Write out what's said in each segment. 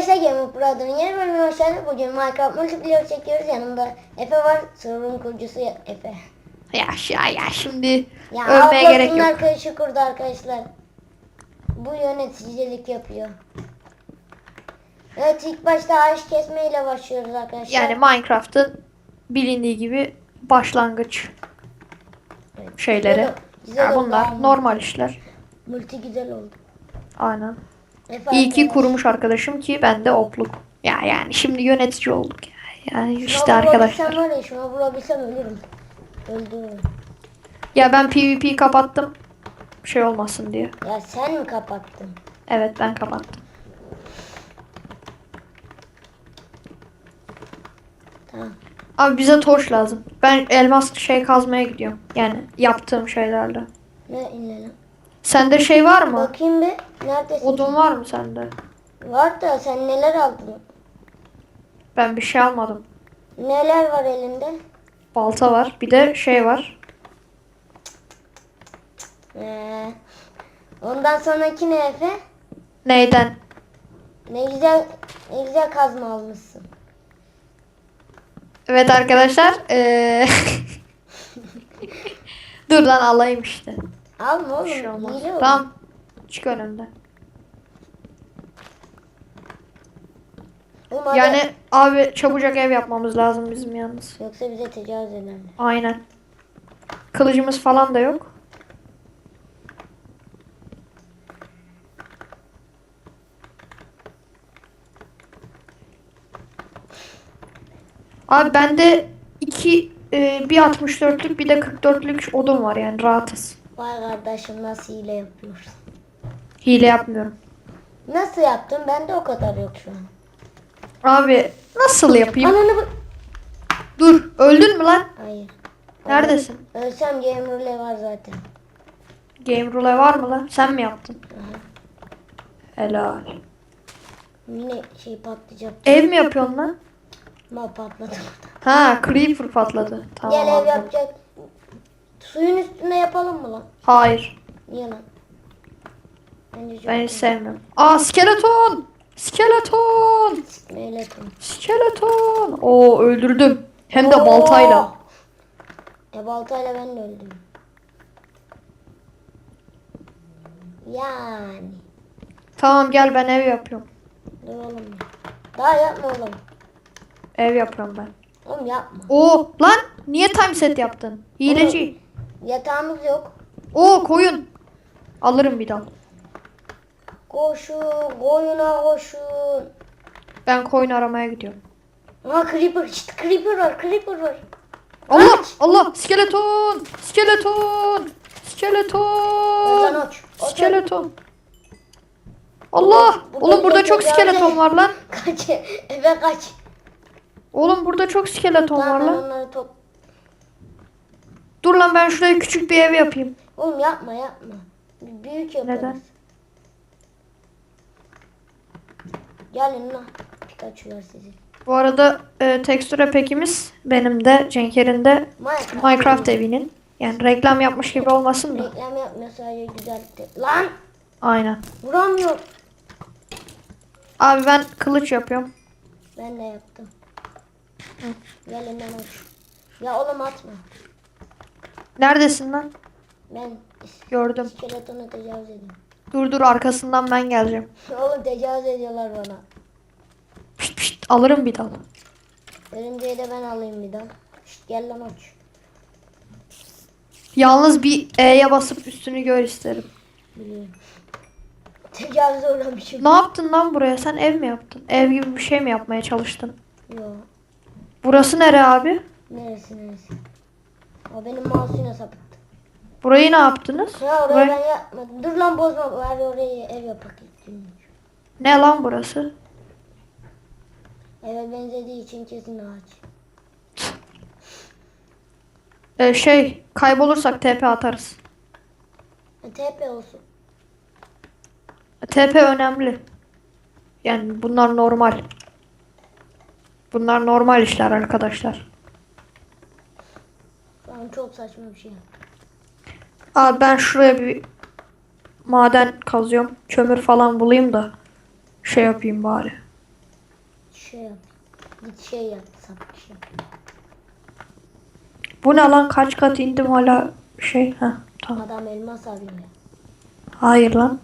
Arkadaşlar Game Brother'ın yeni bölümüne hoş geldiniz. Bugün Minecraft Multiplayer çekiyoruz. Yanımda Efe var. Server'ın kurucusu Efe. Ya, ya, ya şimdi Ya övmeye gerek yok. arkadaşı kurdu arkadaşlar. Bu yöneticilik yapıyor. Evet ilk başta ağaç kesmeyle başlıyoruz arkadaşlar. Yani Minecraft'ın bilindiği gibi başlangıç Evet. şeyleri. Güzel, güzel Yani bunlar normal işler. Multi güzel oldu. Aynen. İyi ki kurmuş arkadaşım ki ben de opluk. Ya yani şimdi yönetici olduk ya. Yani Şuna işte arkadaşlar. vurabilsem var ya şuna vurabilsem ölürüm. Öldürürüm. Ya ben PvP kapattım. Şey olmasın diye. Ya sen mi kapattın? Evet ben kapattım. Tamam. Abi bize torç lazım. Ben elmas şey kazmaya gidiyorum. Yani yaptığım şeylerle. Ne inelim? Sende şey var mı? Bakayım bir. Neredesin? Odun var mı sende? Var da sen neler aldın? Ben bir şey almadım. Neler var elinde? Balta var. Bir de şey var. Ee, ondan sonraki ne Efe? Neyden? Ne güzel ne güzel kazma almışsın. Evet arkadaşlar. eee, Dur lan alayım işte. Alma oğlum. Bir şey olmaz. hile olur. Tamam. Çık önümden. Hadi- Yani abi çabucak ev yapmamız lazım bizim yalnız. Yoksa bize tecavüz ederler. Aynen. Kılıcımız falan da yok. Abi bende iki e, bir 64'lük bir de 44'lük odun var yani rahatız. Vay kardeşim nasıl hile yapıyorsun? Hile yapmıyorum. Nasıl yaptın? Bende o kadar yok şu an. Abi nasıl yapayım? Ananı bu... Dur öldün mü lan? Hayır. Neredesin? Ölsem game rule var zaten. Game rule var mı lan? Sen mi yaptın? Helal. Yine şey patlayacak. Ev mi yapıyorsun lan? Ma patladı. Ha creeper patladı. Tamam. Gel ev anladım. yapacak. Suyun üstünde yapalım mı lan? Hayır. Niye lan? Bence çok Ben hiç sevmiyorum. Aa skeleton. Skeleton. Böyle yapalım. Skeleton. Oo öldürdüm. Hem de baltayla. E baltayla ben de öldüm. Yani. Tamam gel ben ev yapıyorum. Dur oğlum. Daha yapma oğlum. Ev yapıyorum ben. Oğlum yapma. Oo lan niye time set yaptın? Hileci. Yatağımız yok. Oo koyun. Alırım bir dal. Koşun. Koyuna koşun. Ben koyun aramaya gidiyorum. Aa creeper. Şşt, creeper var. Creeper var. Allah Kaç. Allah skeleton. Skeleton. Skeleton. Aç. Aç. Skeleton. Allah! Burada Oğlum burada çok skeleton var lan. Kaç. Eve kaç. Oğlum burada çok skeleton var lan. onları top. Dur lan ben şuraya küçük bir ev yapayım. Oğlum yapma yapma. Büyük yaparız. Neden? Gelin lan. Pikachu'lar sizi. Bu arada e, tekstüre pekimiz benim de Cenk'erin de Minecraft. Minecraft evinin. Yani reklam yapmış gibi olmasın da. Reklam yapmıyor sadece güzel. de- Lan Aynen. vuramıyor. Abi ben kılıç yapıyorum. Ben de yaptım. Gelin lan uç. Ya oğlum atma. Neredesin lan? Ben Gördüm. iskeletonu tecavüz ediyorum. Dur dur arkasından ben geleceğim. oğlum tecavüz ediyorlar bana. Pişt pişt alırım bir dal. Örümceği de ben alayım bir daha. Şşt, gel lan uç. Yalnız bir E'ye basıp üstünü gör isterim. Biliyorum. Tecavüze uğramışım. Ne yaptın lan buraya? Sen ev mi yaptın? Ev gibi bir şey mi yapmaya çalıştın? Yo. Burası nere abi? Neresi neresi? O benim mouse'uyla sapıttı. Burayı ne yaptınız? Ya orayı Burayı- ben yapmadım. Dur lan bozma. Bari orayı ev yapak. Ne lan burası? Eve benzediği için kesin ağaç. Ee, şey kaybolursak TP atarız. E, TP olsun. TP önemli. Yani bunlar normal. Bunlar normal işler arkadaşlar. An çok saçma bir şey. Abi ben şuraya bir maden kazıyorum. Kömür falan bulayım da şey yapayım bari. şey yap. Git şey yap. Sapık şey. Bu ne lan kaç kat indim hala şey. Heh, tamam. Adam elmas arıyor. Hayır lan.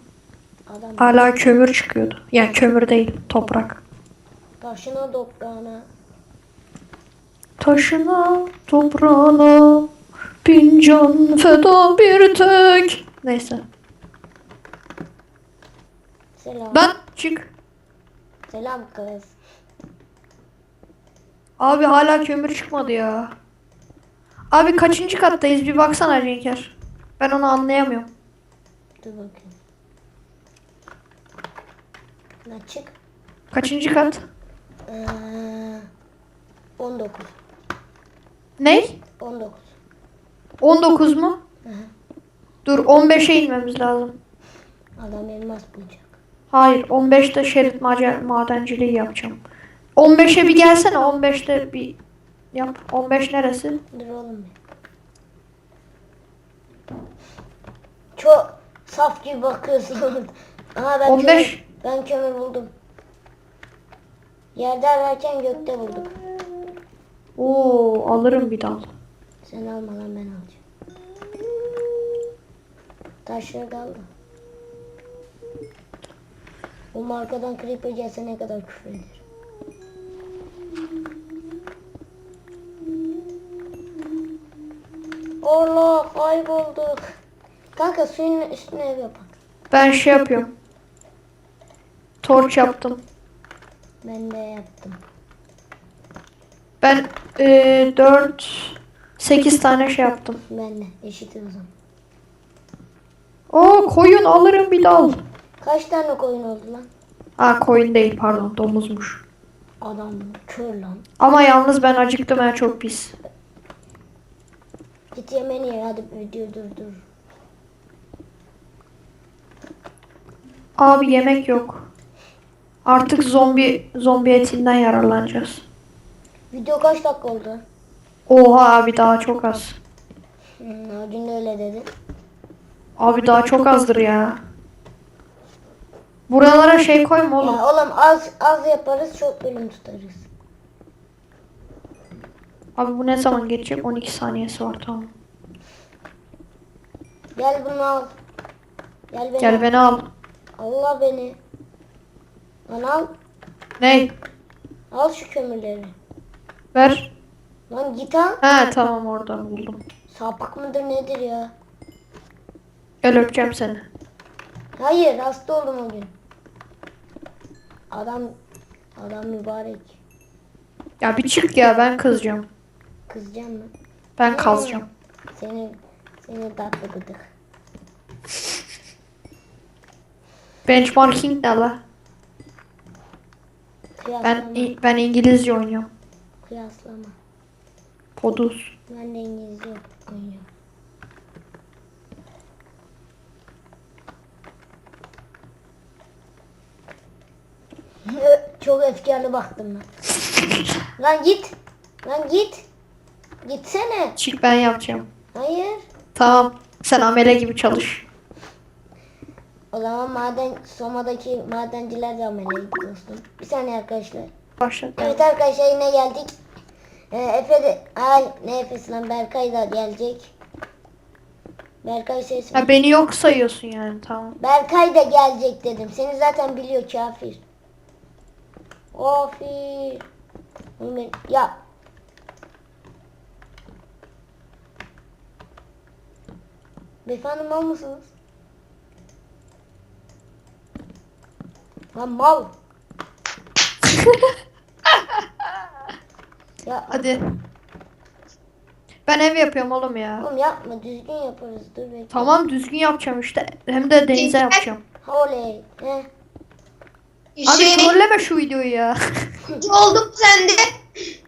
Adam Hala kömür çıkıyordu. Yani kömür değil toprak. taşına toprağına. Taşına toprağına bin can feda bir tek. Neyse. Selam. Ben çık. Selam kız. Abi hala kömür çıkmadı ya. Abi kaçıncı kattayız bir baksana Cenker. Ben onu anlayamıyorum. Dur bakayım. Lan çık. Kaçıncı kat? Ee, 19. Ne? 19. 19 mu? Hı hı. Dur 15'e inmemiz lazım. Adam elmas bulacak. Hayır 15'te şerit madenciliği yapacağım. 15'e bir gelsene 15'te bir yap. 15 neresi? Dur oğlum. Çok saf gibi bakıyorsun. Aha ben 15. kömür, ben kömür buldum. Yerde ararken gökte bulduk. Oo alırım bir dal. Sen alma lan ben alacağım. Taşları da al da. Bu markadan creeper gelse ne kadar küfür eder. Allah kaybolduk. Kanka suyun üstüne ev yapak. Ben şey yapıyorum. Torç yaptım. Ben de yaptım. Ben e, 4 8 tane şey yaptım. Ben de eşitiz o zaman. Oo koyun alırım bir dal. Kaç tane koyun oldu lan? Aa koyun değil pardon domuzmuş. Adam kör lan. Ama yalnız ben acıktım ha çok pis. Git yemeğini ye hadi video dur dur. Abi yemek yok. Artık zombi zombi etinden yararlanacağız. Video kaç dakika oldu? Oha abi daha çok az. Hmm, o gün de öyle dedi. Abi daha çok azdır ya. Buralara şey koyma oğlum. Ya oğlum az az yaparız çok bölüm tutarız. Abi bu ne zaman geçecek? 12 saniyesi var tamam. Gel bunu al. Gel beni. Gel beni al. Allah beni. Lan al. Ne? Al şu kömürleri. Ver. Lan git al. He tamam orada buldum. Sapık mıdır nedir ya? Gel öpeceğim seni. Hayır hasta oldum o gün. Adam adam mübarek. Ya bir çık ya ben kızacağım. Kızacağım mı? Ben kazacağım. Seni seni tatlı gıdık. Benchmarking ne la? Kıyaslama. Ben ben İngilizce oynuyorum. Kıyaslama. Poduz. Ben de İngilizce oynuyorum. Çok efkarlı baktım ben. Lan git. Lan git. Gitsene. Çık ben yapacağım. Hayır. Tamam. Sen amele gibi çalış. O zaman maden Soma'daki madenciler de ameliydi dostum. Bir saniye arkadaşlar. Başla. Evet arkadaşlar yine geldik. Ee, Efe de, ay ne Efe'si lan Berkay da gelecek. Berkay ses. Ha beni yok sayıyorsun yani tamam. Berkay da gelecek dedim. Seni zaten biliyor kafir. Ofir. Ya. Beyefendi mal mısınız? Lan mal. ya Hadi. Ben ev yapıyorum oğlum ya. oğlum yapma düzgün yaparız dur bekle. Tamam düzgün yapacağım işte. Hem de denize yapacağım. Oley. Heh. Abi Şey, trolleme şu videoyu ya. oyuncu oldu mu sende?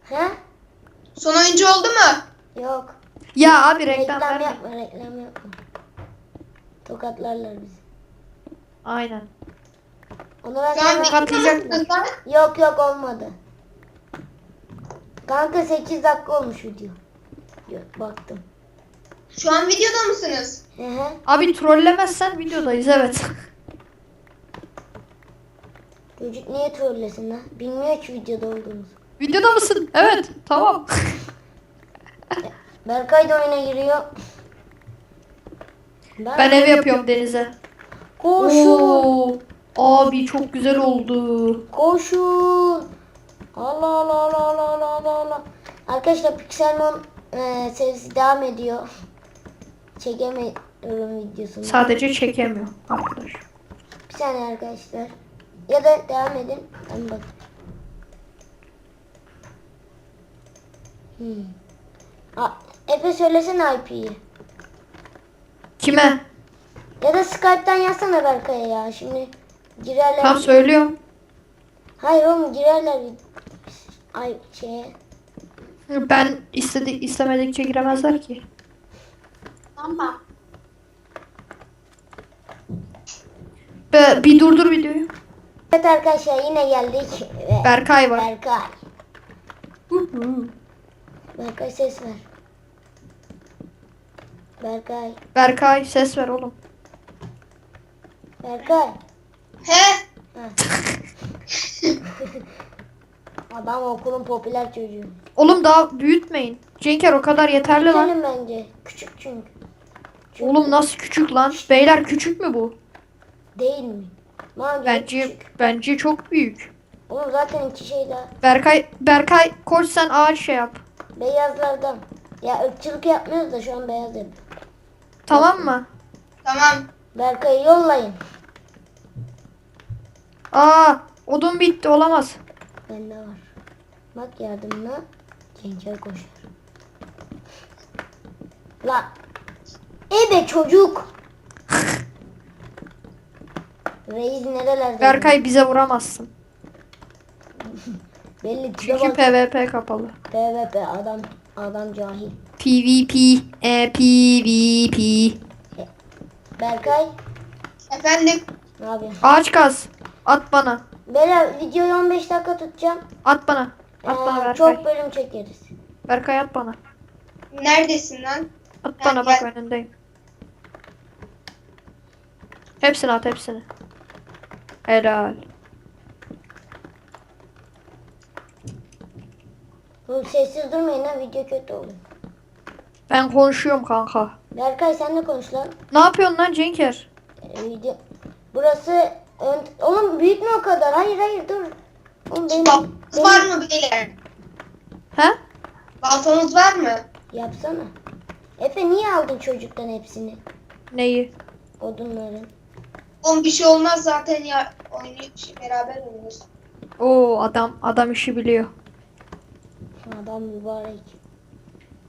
He? Son oyuncu oldu mu? Yok. ya abi reklam Reklam verme. yapma, reklam yapma. Tokatlarlar bizi. Aynen. Onu ben sana... Tokatlayacak mı? Yok yok olmadı. Kanka 8 dakika olmuş video. Yok baktım. Şu an videoda mısınız? Hı hı. Abi trollemezsen videodayız evet. Çocuk niye trollesin lan? Bilmiyor ki videoda olduğumuzu. Videoda mısın? Evet. Tamam. Berkay da oyuna giriyor. Ben ev yapıyorum denize. Koşun. Oo. Abi çok güzel oldu. Koşun. Allah Allah Allah Allah Allah Allah Allah. Arkadaşlar Pixelmon e, serisi devam ediyor. Çekemiyorum videosunu. Sadece çekemiyor arkadaş. Bir saniye arkadaşlar. Ya da devam edin. Ben bak. Hmm. Aa, Efe söylesene IP'yi. Kime? Ya da Skype'tan yazsana Berkay'a ya. Şimdi girerler. Tam söylüyorum. Hayır oğlum girerler. Ay şeye. Ben istedi istemedikçe giremezler ki. Tamam. Be, bir durdur videoyu. Evet arkadaşlar yine geldik. Ve Berkay var. Berkay. Hı hı. Berkay ses ver. Berkay. Berkay ses ver oğlum. Berkay. He? Adam okulun popüler çocuğu. Oğlum daha büyütmeyin. Cenker o kadar yeterli lan. Benim bence. Küçük çünkü. çünkü. Oğlum nasıl küçük lan? Beyler küçük mü bu? Değil mi? Lan Bence küçük. bence çok büyük. Oğlum zaten iki şey daha. Berkay Berkay koş sen ağaç şey yap. Beyazlardan. Ya ırkçılık yapmıyoruz da şu an beyaz. Tamam mı? Tamam. Berkay'ı yollayın. Aa odun bitti olamaz. Bende var. Bak yardımına Cenker koşar. La. Ebe çocuk. Reis nerelerde? Berkay bize vuramazsın. Belli Çünkü bak. PvP kapalı. PvP adam adam cahil. PvP e PvP. Berkay Efendim. ne yapıyorsun? Ağaç kaz. At bana. Beyler videoyu 15 dakika tutacağım. At bana. At bana Ee, Berkay. çok bölüm çekeriz. Berkay at bana. Neredesin lan? At Ha, bana bak gel. önündeyim. Hepsini at hepsini. Helal. Oğlum sessiz durmayın ha video kötü olur. Ben konuşuyorum kanka. Berkay sen de konuş lan. Ne yapıyorsun lan Cenker? Ee, video. Burası ön... Oğlum büyütme o kadar. Hayır hayır dur. Oğlum benim, Baltanız var mı beyler? He? Baltanız var mı? Yapsana. Efe niye aldın çocuktan hepsini? Neyi? Odunların. Oğlum bir şey olmaz zaten ya. Oynayıp beraber oynuyoruz. Oo adam adam işi biliyor. Adam mübarek.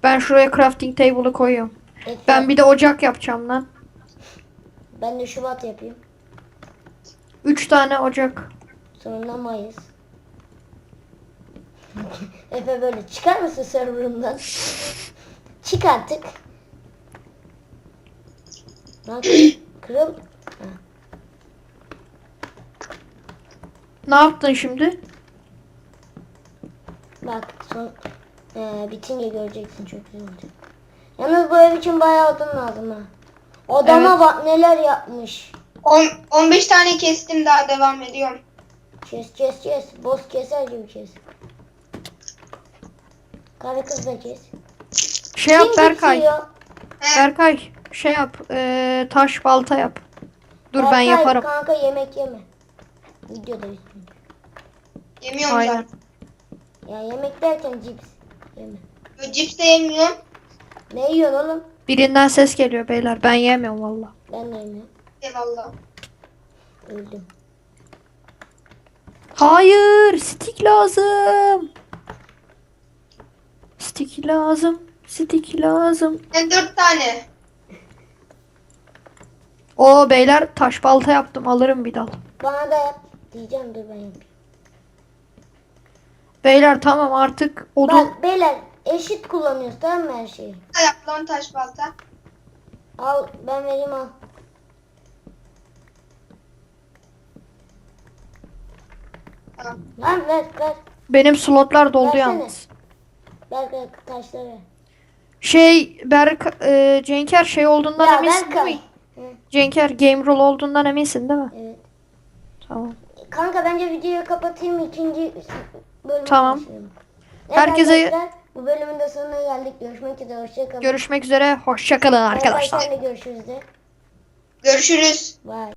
Ben şuraya crafting table'ı koyuyorum. Efe, Ben bir de ocak yapacağım lan. ben de Şubat yapayım. 3 tane ocak. Sonra Mayıs. Efe böyle çıkar mısın serverından? Çık artık. Lan kırıl. Ha. Ne yaptın şimdi? Bak son ee, bitince göreceksin çok güzel olacak. Yalnız bu ev için bayağı odun lazım ha. Odama Evet. bak neler yapmış. On, 15 tane kestim daha devam ediyorum. Kes kes kes. Boz keser gibi kes. Karı kız da kes. Şey yap Kim Berkay. Berkay şey yap. eee, taş balta yap. Dur ben Berkay, yaparım. Kanka yemek yeme. Videoda üstünde. yemiyorum Aynen. zaten. Ya yemek derken cips. Yeme. Böyle cips de yemiyorum. Ne yiyorsun oğlum? Birinden ses geliyor beyler. Ben yemiyorum valla. Ben de yemiyorum. Eyvallah. Öldüm. Hayır, stick lazım. Stick lazım. Stick lazım. Ben 4 tane. O beyler taş balta yaptım. Alırım bir dal. Bana da yap. Diyeceğim dur ben yapayım. Beyler tamam artık odun. Bak beyler eşit kullanıyoruz tamam mı her şeyi? Yap lan taş balta. Al ben vereyim al. Tamam. Lan ver ver. Benim slotlar doldu Versene. yalnız. Taşları ver. Şey Berk e, Cenker şey olduğundan Ya eminsin Berkay. değil mi? Hı, Cenker game rule olduğundan eminsin değil mi? evet. Tamam. kanka bence videoyu kapatayım ikinci bölüme Tamam. başlayalım. Evet Herkese- arkadaşlar, bu bölümün de sonuna geldik. Görüşmek üzere. Hoşçakalın. Görüşmek üzere. Hoşçakalın arkadaşlar. Arkadaşlarla görüşürüz de. Görüşürüz. Bye.